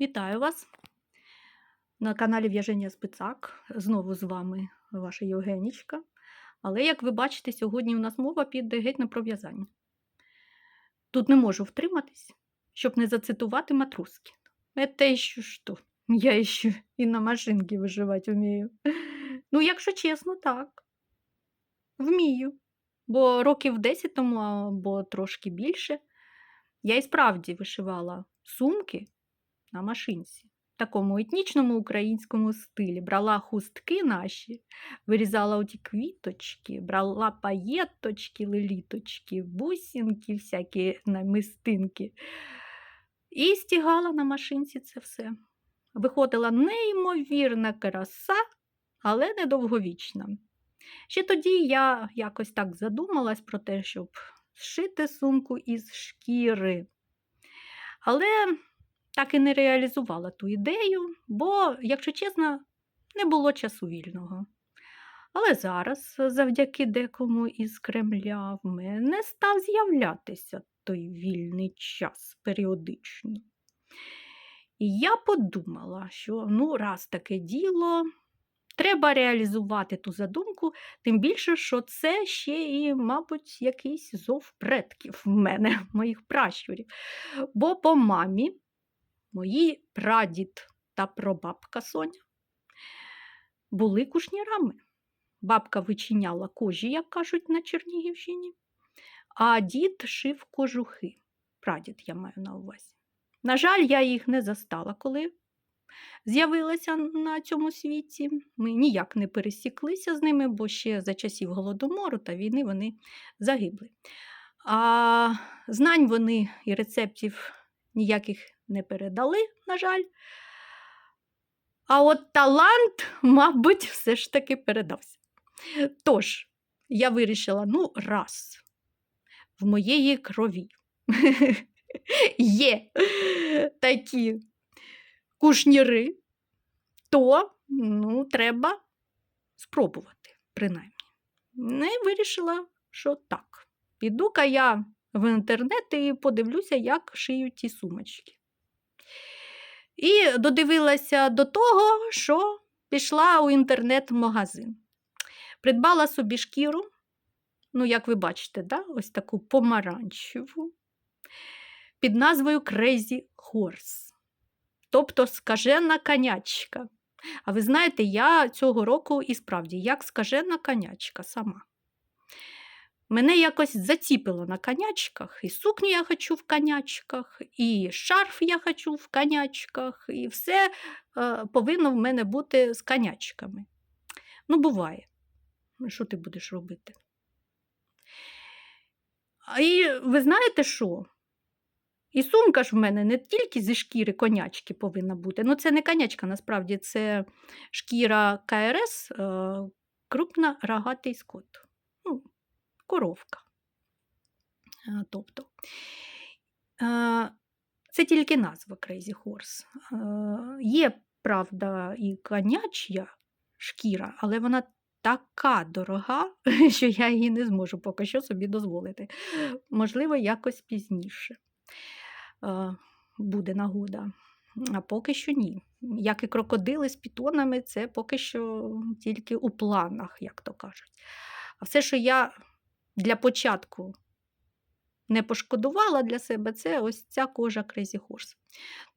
Вітаю вас на каналі В'яження Спицак. Знову з вами ваша Євгенічка. Але, як ви бачите, сьогодні у нас мова піде геть не про в'язання. Тут не можу втриматись, щоб не зацитувати Матруски. Это ще що? Я ще і на машинці виживати вмію. Ну, якщо чесно, так. Вмію. Бо років 10 тому або трошки більше я і справді вишивала сумки на машинці. В такому етнічному українському стилі. Брала хустки наші, вирізала оті квіточки, брала паєточки, леліточки, бусинки, всякі намистинки. І стігала на машинці це все. Виходила неймовірна краса, але недовговічна. Ще тоді я якось так задумалась про те, щоб зшити сумку із шкіри. Але так і не реалізувала ту ідею, бо, якщо чесно, не було часу вільного. Але зараз, завдяки декому із Кремля, в мене став з'являтися той вільний час періодично. І я подумала, що ну, раз таке діло, треба реалізувати ту задумку, тим більше, що це ще і, мабуть, якийсь зов предків в мене, моїх пращурів. Бо по мамі мої прадід та прабабка Соня були кушнірами. Бабка вичиняла кожі, як кажуть на Чернігівщині, а дід шив кожухи. Прадід я маю на увазі. На жаль, я їх не застала, коли з'явилася на цьому світі. Ми ніяк не пересіклися з ними, бо ще за часів Голодомору та війни вони загибли. А знань вони і рецептів ніяких не передали, на жаль. А от талант, мабуть, все ж таки передався. Тож, я вирішила: ну, раз, в моєї крові є такі кушніри, то ну, треба спробувати, принаймні. Не вирішила, що так. Піду-ка я в інтернет і подивлюся, як шиють ті сумочки. І додивилася до того, що пішла у інтернет-магазин. Придбала собі шкіру, ну, як ви бачите, да? ось таку помаранчеву, під назвою Crazy Horse. Тобто скажена конячка. А ви знаєте, я цього року і справді як скажена конячка сама. Мене якось заціпило на конячках, і сукню я хочу в конячках, і шарф я хочу в конячках, і все е, повинно в мене бути з конячками. Ну, буває. Що ти будеш робити? І ви знаєте що? І сумка ж в мене не тільки зі шкіри конячки повинна бути. Ну, це не конячка, насправді, це шкіра КРС, е, крупна рогатий скот. Коровка. Е, Тобто, е, це тільки назва Crazy Horse. Е, Є, правда, і коняча шкіра, але вона така дорога, що я її не зможу поки що собі дозволити. Можливо, якось пізніше буде нагода. А поки що ні. Як і крокодили з пітонами, це поки що тільки у планах, як то кажуть. А все, що я для початку не пошкодувала для себе, це ось ця кожа Crazy Horse.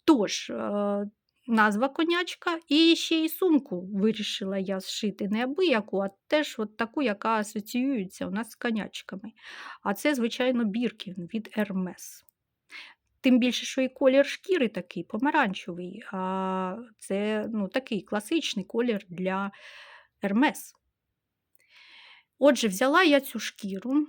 Тож, е, назва конячка, і ще й сумку вирішила я зшити не абияку, а теж от таку, яка асоціюється у нас з конячками. А це, звичайно, біркін від Hermes. Тим більше, що і колір шкіри такий помаранчевий, а це ну, такий класичний колір для Hermes. Отже, взяла я цю шкіру,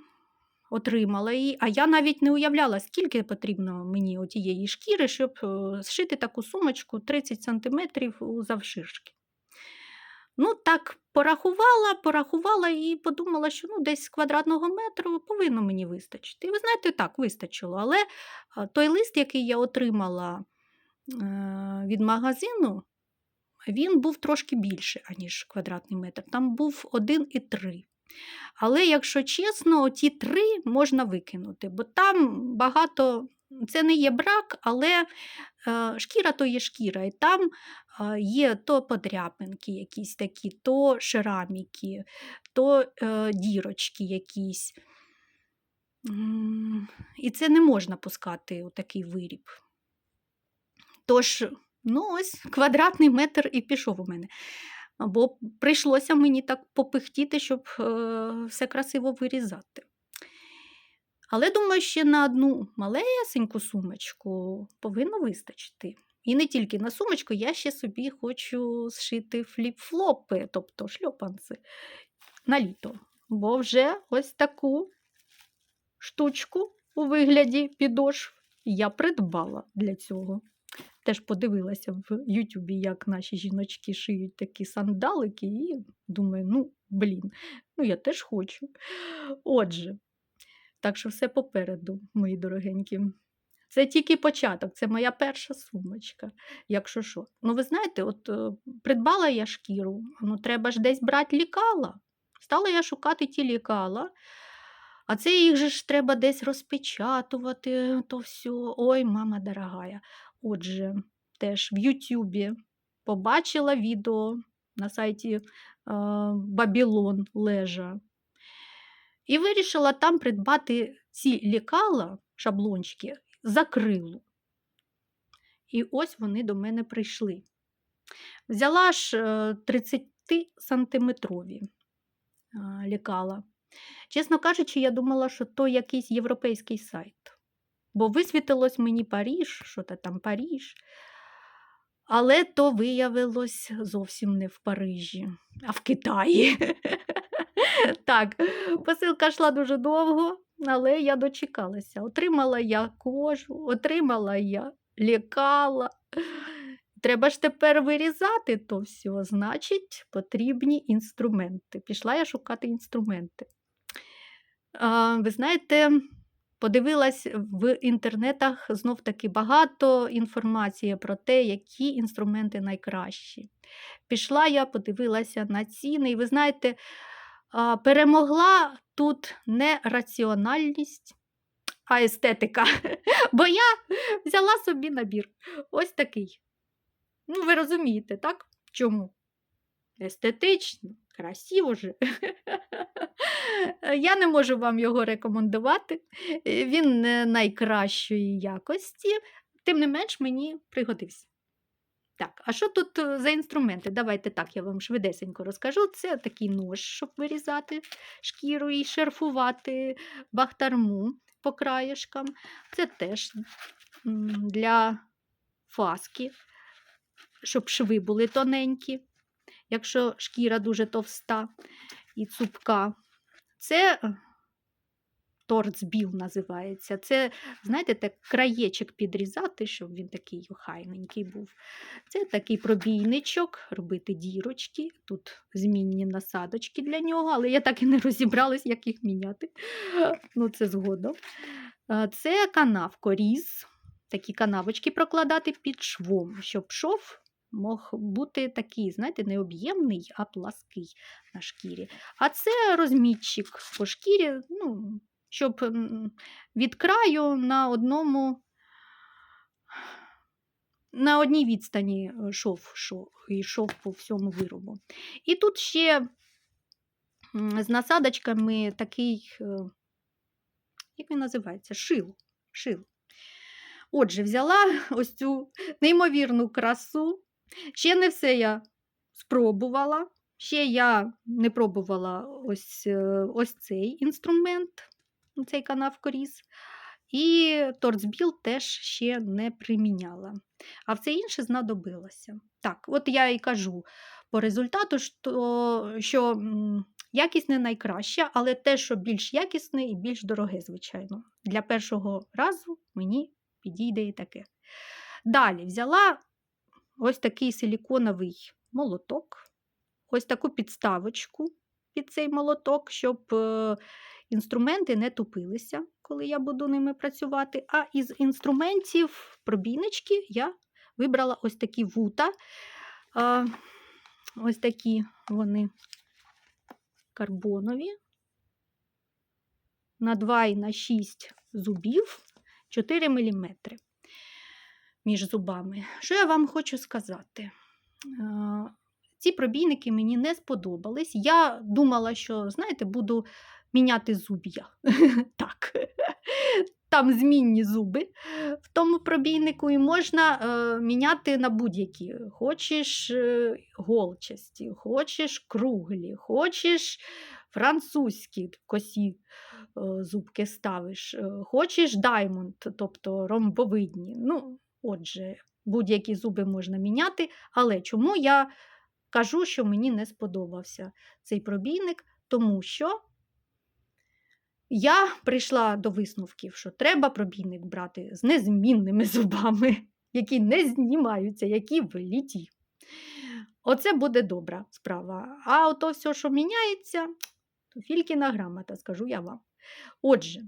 отримала її, а я навіть не уявляла, скільки потрібно мені тієї шкіри, щоб е, зшити таку сумочку 30 см завширшки. Ну, так, порахувала, порахувала і подумала, що ну, десь квадратного метру повинно мені вистачити. І ви знаєте, так, вистачило. Але той лист, який я отримала е, від магазину, він був трошки більше, аніж квадратний метр. Там був 1,3. Але, якщо чесно, ті три можна викинути, бо там багато це не є брак, але е, шкіра то є шкіра, і там е, є то подряпинки якісь такі, то шраміки, то е, дірочки якісь. І це не можна пускати у такий виріб. Тож, ну ось квадратний метр і пішов у мене. Бо прийшлося мені так попихтіти, щоб е, все красиво вирізати. Але думаю, ще на одну малесеньку сумочку повинно вистачити. І не тільки на сумочку, я ще собі хочу зшити фліп-флопи, тобто шльопанці на літо. Бо вже ось таку штучку у вигляді підошв я придбала для цього. Теж подивилася в Ютубі, як наші жіночки шиють такі сандалики, і думаю, ну, блін, ну я теж хочу. Отже, так що все попереду, мої дорогенькі. Це тільки початок, це моя перша сумочка, якщо що. Ну, ви знаєте, от е, придбала я шкіру, ну треба ж десь брати лікала. Стала я шукати ті лікала, а це їх же ж треба десь розпечатувати, то все. Ой, мама дорогая. Отже, теж в Ютубі побачила відео на сайті е, Бабілон Лежа. І вирішила там придбати ці лікала, шаблончики, за крилу. І ось вони до мене прийшли. Взяла ж е, 30-сантиметрові лікала. Чесно кажучи, я думала, що то якийсь європейський сайт. Бо висвітилось мені Паріж, що то там Паріж. Але то виявилось зовсім не в Парижі, а в Китаї. Так, посилка йшла дуже довго, але я дочекалася. Отримала я кожу, отримала я лікала. Треба ж тепер вирізати то все, значить, потрібні інструменти. Пішла я шукати інструменти. А, ви знаєте, подивилась в інтернетах знов таки багато інформації про те, які інструменти найкращі. Пішла я, подивилася на ціни, і ви знаєте, перемогла тут не раціональність, а естетика. Бо я взяла собі набір. Ось такий. Ну, ви розумієте, так? Чому? Естетично, красиво же. Я не можу вам його рекомендувати. Він не найкращої якості, тим не менш мені пригодився. Так, а що тут е, за інструменти? Давайте так, я вам швидесенько розкажу. Це такий нож, щоб вирізати шкіру і шерфувати бахтарму по краєшкам. Це теж для фаски, щоб шви були тоненькі, якщо шкіра дуже товста і цупка. Це е, торцбіл називається. Це, знаєте, так краєчок підрізати, щоб він такий охайненький був. Це такий пробійничок, робити дірочки. Тут змінні насадочки для нього, але я так і не розібралась, як їх міняти. Ну, це згодом. Е, Це канавкоріз. Такі канавочки прокладати під швом, щоб шов мог бути такий, знаєте, не об'ємний, а плаский на шкірі. А це розмітчик по шкірі, ну, щоб від краю на одному. На одній відстані шов, шов, йшов по всьому виробу. І тут ще з насадочками такий, е, як він називається? Шил. Шил. Отже, взяла ось цю неймовірну красу. Ще не все я спробувала. Ще я не пробувала ось, е, ось цей інструмент, цей канавкоріз. І торцбіл теж ще не приміняла. А все інше знадобилося. Так, от я і кажу по результату, що, що якість не найкраща, але те, що більш якісне і більш дороге, звичайно. Для першого разу мені підійде і таке. Далі взяла ось такий силіконовий молоток, ось таку підставочку під цей молоток, щоб е, інструменти не тупилися, коли я буду ними працювати. А із інструментів пробійнички я вибрала ось такі вута. Ось такі вони карбонові. На 2 і на 6 зубів. 4 мм між зубами. Що я вам хочу сказати? Е, Ці пробійники мені не сподобались. Я думала, що, знаєте, буду міняти зуб'я. Так. Там змінні зуби в тому пробійнику, і можна е, міняти на будь-які. Хочеш е, голчасті, хочеш круглі, хочеш французькі косі е, зубки ставиш, е, хочеш даймонд, тобто ромбовидні. Ну, отже, будь-які зуби можна міняти. Але чому я кажу, що мені не сподобався цей пробійник? Тому що я прийшла до висновків, що треба пробійник брати з незмінними зубами, які не знімаються, які вліті. Оце буде добра справа. А ото все, що міняється, то фількіна грамота, скажу я вам. Отже,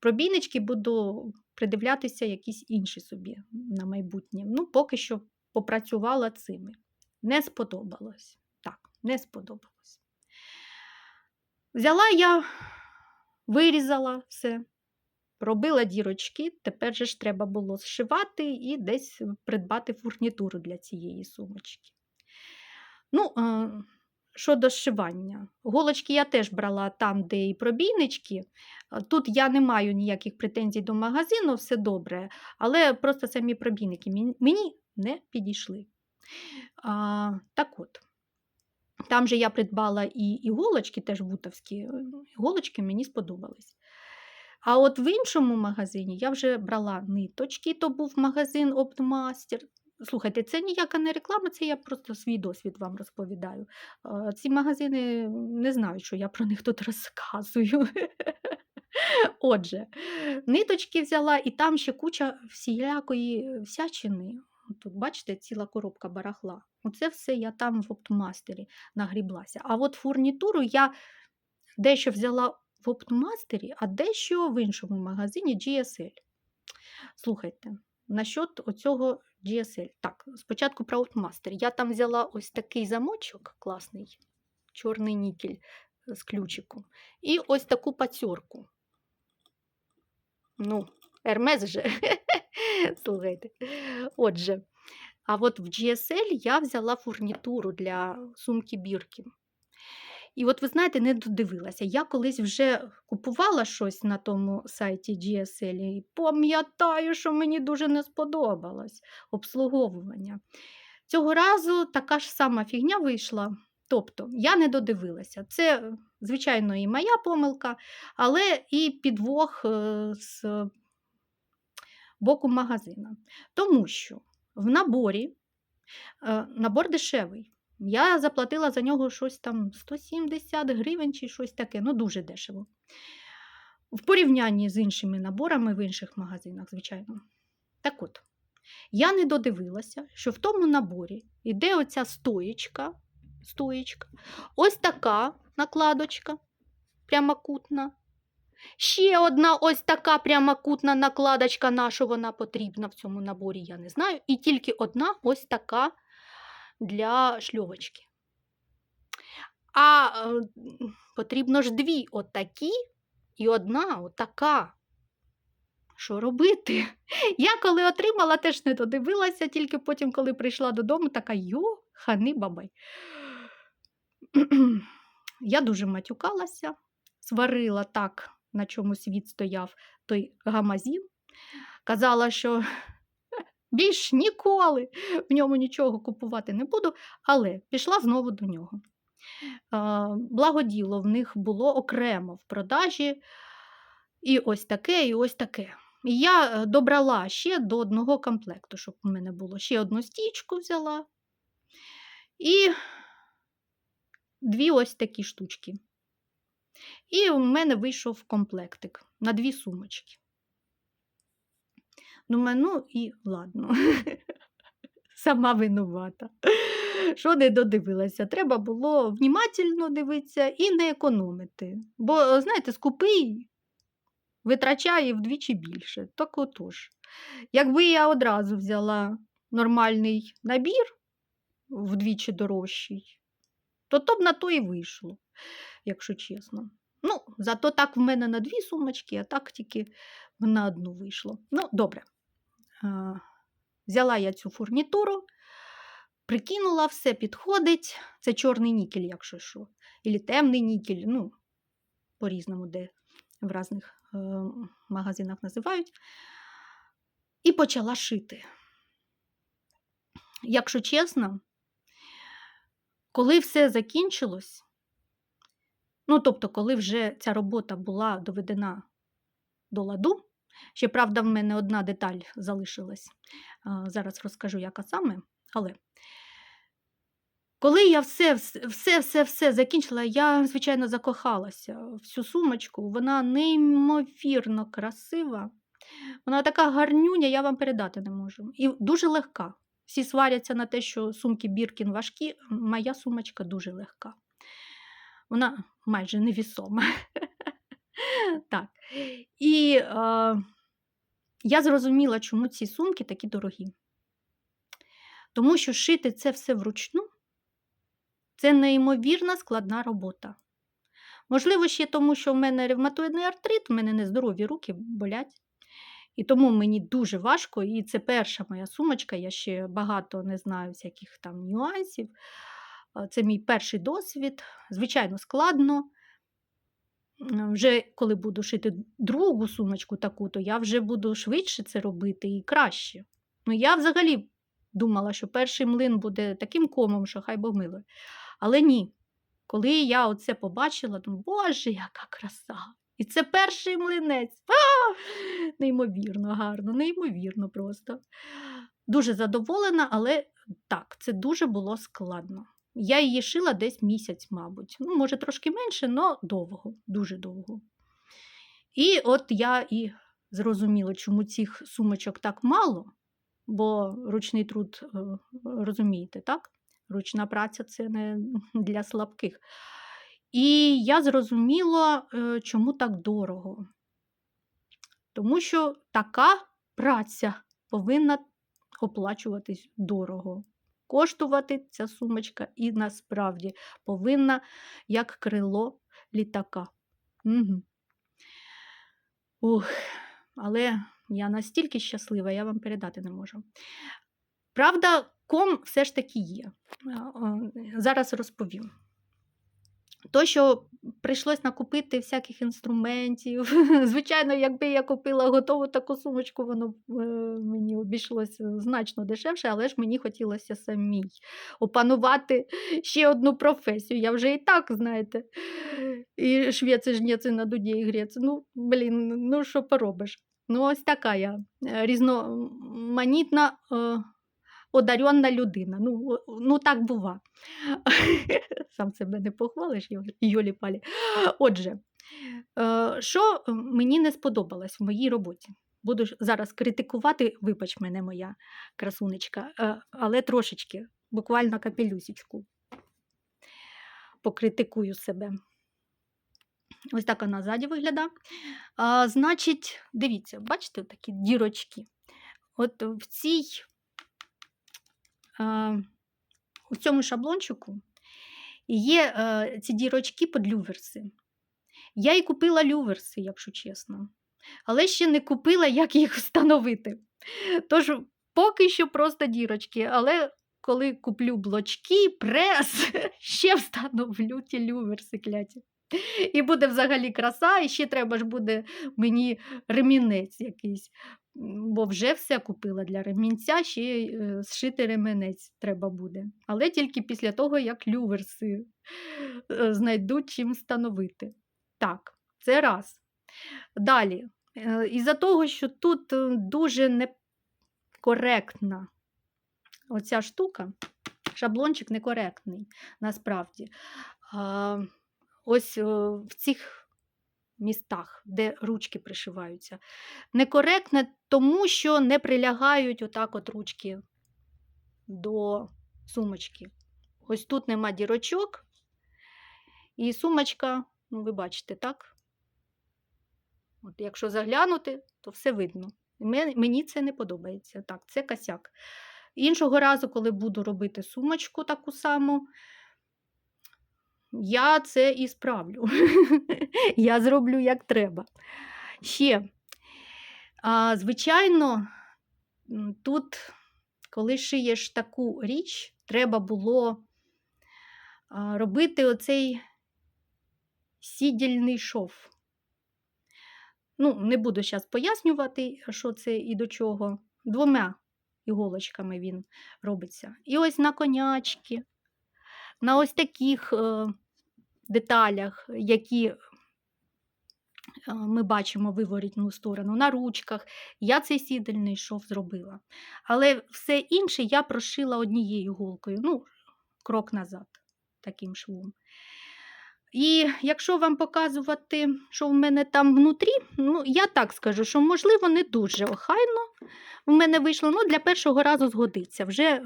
пробійнички буду придивлятися якісь інші собі на майбутнє. Ну, поки що попрацювала цими. Не сподобалось. Так, не сподобалось. Взяла я, вирізала все, робила дірочки, тепер же ж треба було зшивати і десь придбати фурнітуру для цієї сумочки. Ну, е, щодо зшивання, голочки я теж брала там, де і пробійнички. Е, Тут я не маю ніяких претензій до магазину, все добре, але просто самі пробійники мені- не підійшли. А, так от, там же я придбала і іголочки, теж бутовські, е, іголочки мені сподобались. А от в іншому магазині я вже брала ниточки, то був магазин Оптмастер. Слухайте, це ніяка не реклама, це я просто свій досвід вам розповідаю. Ці магазини не знають, що я про них тут розказую. Отже, ниточки взяла, і там ще куча всілякої всячини. Тут, бачите, ціла коробка барахла. Оце все я там в оптмастері нагріблася. А от фурнітуру я дещо взяла в оптмастері, а дещо в іншому магазині GSL. Слухайте, насчет оцього GSL. Так, спочатку про оптмастер. Я там взяла ось такий замочок класний, чорний нікель з ключиком. І ось таку пацьорку. Ну, Ермес же. Слухайте. Отже, а от в GSL я взяла фурнітуру для сумки Біркін. І от ви знаєте, не додивилася. Я колись вже купувала щось на тому сайті GSL і пам'ятаю, що мені дуже не сподобалось обслуговування. Цього разу така ж сама фігня вийшла. Тобто я не додивилася. Це, звичайно, і моя помилка, але і підвох е, з боку магазина. Тому що в наборі е, набор дешевий. Я заплатила за нього щось там 170 гривень чи щось таке, ну дуже дешево. В порівнянні з іншими наборами в інших магазинах, звичайно. Так от, я не додивилася, що в тому наборі йде оця стоєчка, стоєчка, ось така накладочка прямокутна. Ще одна ось така прямокутна накладочка, на що вона потрібна в цьому наборі, я не знаю. І тільки одна ось така для шльовочки. А потрібно ж дві отакі і одна отака. Що робити? Я коли отримала, теж не додивилася, тільки потім, коли прийшла додому, така йо, хани бабай. Я дуже матюкалася, сварила так, на чому світ стояв той гамазін. Казала, що більш ніколи в ньому нічого купувати не буду, але пішла знову до нього. Благоділо в них було окремо в продажі. І ось таке, і ось таке. І я е, добрала ще до одного комплекту, щоб у мене було. Ще одну стічку взяла. І дві ось такі штучки. І у мене вийшов комплектик на дві сумочки. Думаю, ну і ладно, сама винувата. Що не додивилася? Треба було внімательно дивитися і не економити. Бо, знаєте, скупий витрачає вдвічі більше. Так отож. Якби я одразу взяла нормальний набір вдвічі дорожчий, то то б на то і вийшло, якщо чесно. Ну, зато так в мене на дві сумочки, а так тільки на одну вийшло. Ну, добре. Взяла я цю фурнітуру, прикинула, все підходить. Це чорний нікель, якщо що. Ілі темний нікель, ну, по-різному, де в різних е, магазинах називають. І почала шити. Якщо чесно, коли все закінчилось, ну, тобто, коли вже ця робота була доведена до ладу, ще, правда, в мене одна деталь залишилась. Зараз розкажу, яка саме, але коли я все, все, все, все закінчила, я, звичайно, закохалася в цю сумочку. Вона неймовірно красива. Вона така гарнюня, я вам передати не можу. І дуже легка. Всі сваряться на те, що сумки Біркін важкі. Моя сумочка дуже легка. Вона майже невісома. Так. І е, я зрозуміла, чому ці сумки такі дорогі. Тому що шити це все вручну це неймовірна складна робота. Можливо, ще тому, що в мене ревматоїдний артрит, в мене нездорові руки болять. І тому мені дуже важко, і це перша моя сумочка, я ще багато не знаю всяких там нюансів. Це мій перший досвід. Звичайно, складно. Вже коли буду шити другу сумочку таку, то я вже буду швидше це робити і краще. Ну, я взагалі думала, що перший млин буде таким комом, що хай милує. Але ні. Коли я оце побачила, думаю, боже, яка краса! І це перший млинець. А! Неймовірно гарно, неймовірно просто. Дуже задоволена, але так, це дуже було складно. Я її шила десь місяць, мабуть. Ну, може, трошки менше, але довго, дуже довго. І от я і зрозуміла, чому цих сумочок так мало, бо ручний труд, е, розумієте, так? Ручна праця це не для слабких. І я зрозуміла, е, чому так дорого. Тому що така праця повинна оплачуватись дорого. Коштувати ця сумочка і насправді повинна як крило літака. Угу. Ух, але я настільки щаслива, я вам передати не можу. Правда, ком все ж таки є. Зараз розповім. То, що прийшлось накупити всяких інструментів. Звичайно, якби я купила готову таку сумочку, воно б, е, мені обійшлося значно дешевше, але ж мені хотілося самій опанувати ще одну професію. Я вже і так, знаєте, і швеці, жнеці на дуді і грець. Ну, блін, ну що поробиш? Ну, ось така я е, різноманітна. Е, Одаренна людина. Ну, ну так бува. Сам себе не похвалиш, Йолі Палі. Отже, е, що мені не сподобалось в моїй роботі? Буду зараз критикувати, вибач мене, моя красунечка, е, але трошечки, буквально капелюсечку. Покритикую себе. Ось так вона ззаді виглядає. А, значить, дивіться, бачите такі дірочки. От в цій е, у цьому шаблончику є е, ці дірочки під люверси. Я і купила люверси, якщо чесно, але ще не купила, як їх встановити. Тож поки що просто дірочки, але коли куплю блочки, прес, ще встановлю ті люверси кляті. І буде взагалі краса, і ще треба ж буде мені ремінець якийсь. Бо вже все купила для ремінця, ще й е, зшити ременець треба буде. Але тільки після того, як люверси е, знайдуть чим встановити. Так, це раз. Далі. Е, Із-за того, що тут дуже некоректна оця штука, шаблончик некоректний насправді. Ось в цих містах, де ручки пришиваються. Некоректне, тому що не прилягають отак от ручки до сумочки. Ось тут нема дірочок, і сумочка, ну ви бачите, так? От якщо заглянути, то все видно. Мені це не подобається. Так, це косяк. Іншого разу, коли буду робити сумочку таку саму, я це і справлю. я зроблю як треба. Ще звичайно, тут, коли шиєш таку річ, треба було робити оцей сідільний шов. Ну, не буду зараз пояснювати, що це і до чого. Двома іголочками він робиться. І ось на конячки, на ось таких е, деталях, які е, ми бачимо виворітну сторону, на ручках. Я цей сідельний шов зробила. Але все інше я прошила однією голкою, ну, крок назад, таким швом. І якщо вам показувати, що в мене там внутрі, ну, я так скажу, що, можливо, не дуже охайно в мене вийшло. Ну, для першого разу згодиться. Вже е,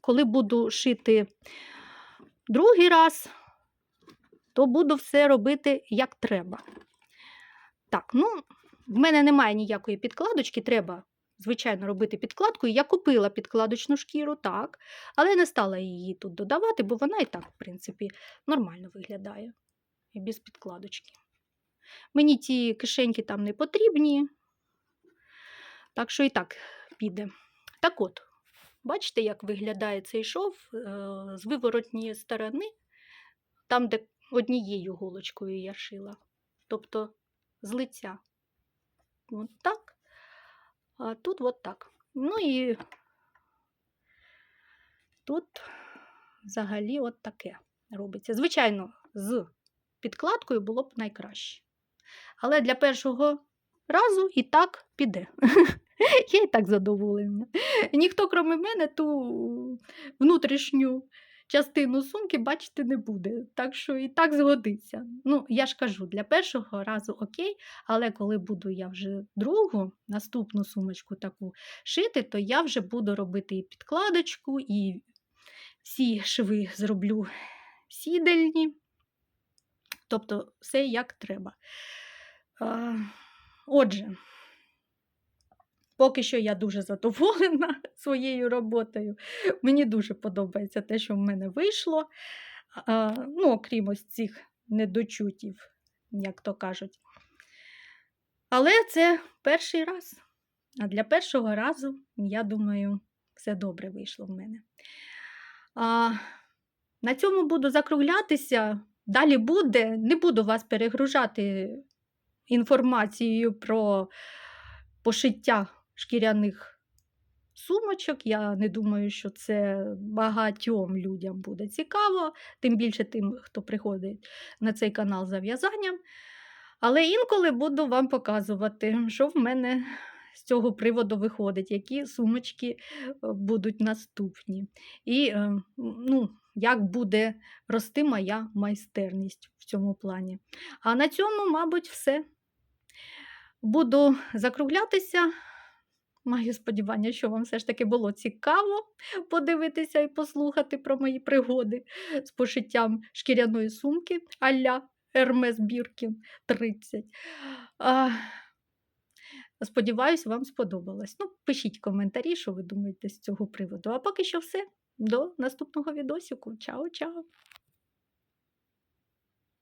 коли буду шити другий раз, то буду все робити як треба. Так, ну, в мене немає ніякої підкладочки, треба, звичайно, робити підкладку. Я купила підкладочну шкіру, так, але не стала її тут додавати, бо вона і так, в принципі, нормально виглядає і без підкладочки. Мені ті кишеньки там не потрібні, так що і так піде. Так от, бачите, як виглядає цей шов е, з виворотньої сторони, там, де однією голочкою я шила. Тобто з лиця. От так. А тут от так. Ну і тут взагалі от таке робиться. Звичайно, з підкладкою було б найкраще. Але для першого разу і так піде. Я і так задоволена. Ніхто, крім мене, ту внутрішню частину сумки бачити не буде. Так що і так згодиться. Ну, я ж кажу, для першого разу окей, але коли буду я вже другу, наступну сумочку таку шити, то я вже буду робити і підкладочку, і всі шви зроблю сідельні. Тобто все як треба. Отже, поки що я дуже задоволена своєю роботою. Мені дуже подобається те, що в мене вийшло. Ну, окрім ось цих недочутів, як то кажуть. Але це перший раз. А для першого разу, я думаю, все добре вийшло в мене. А, на цьому буду закруглятися. Далі буде, не буду вас перегружати інформацією про пошиття шкіряних сумочок. Я не думаю, що це багатьом людям буде цікаво, тим більше тим, хто приходить на цей канал за в'язанням. Але інколи буду вам показувати, що в мене з цього приводу виходить, які сумочки е, будуть наступні. І е, ну, як буде рости моя майстерність в цьому плані. А на цьому, мабуть, все. Буду закруглятися. Маю сподівання, що вам все ж таки було цікаво подивитися і послухати про мої пригоди з пошиттям шкіряної сумки а-ля Hermes Birkin 30. А, Сподіваюсь, вам сподобалось. Ну, пишіть коментарі, що ви думаєте з цього приводу. А поки що все. До наступного відосику. Чао-чао!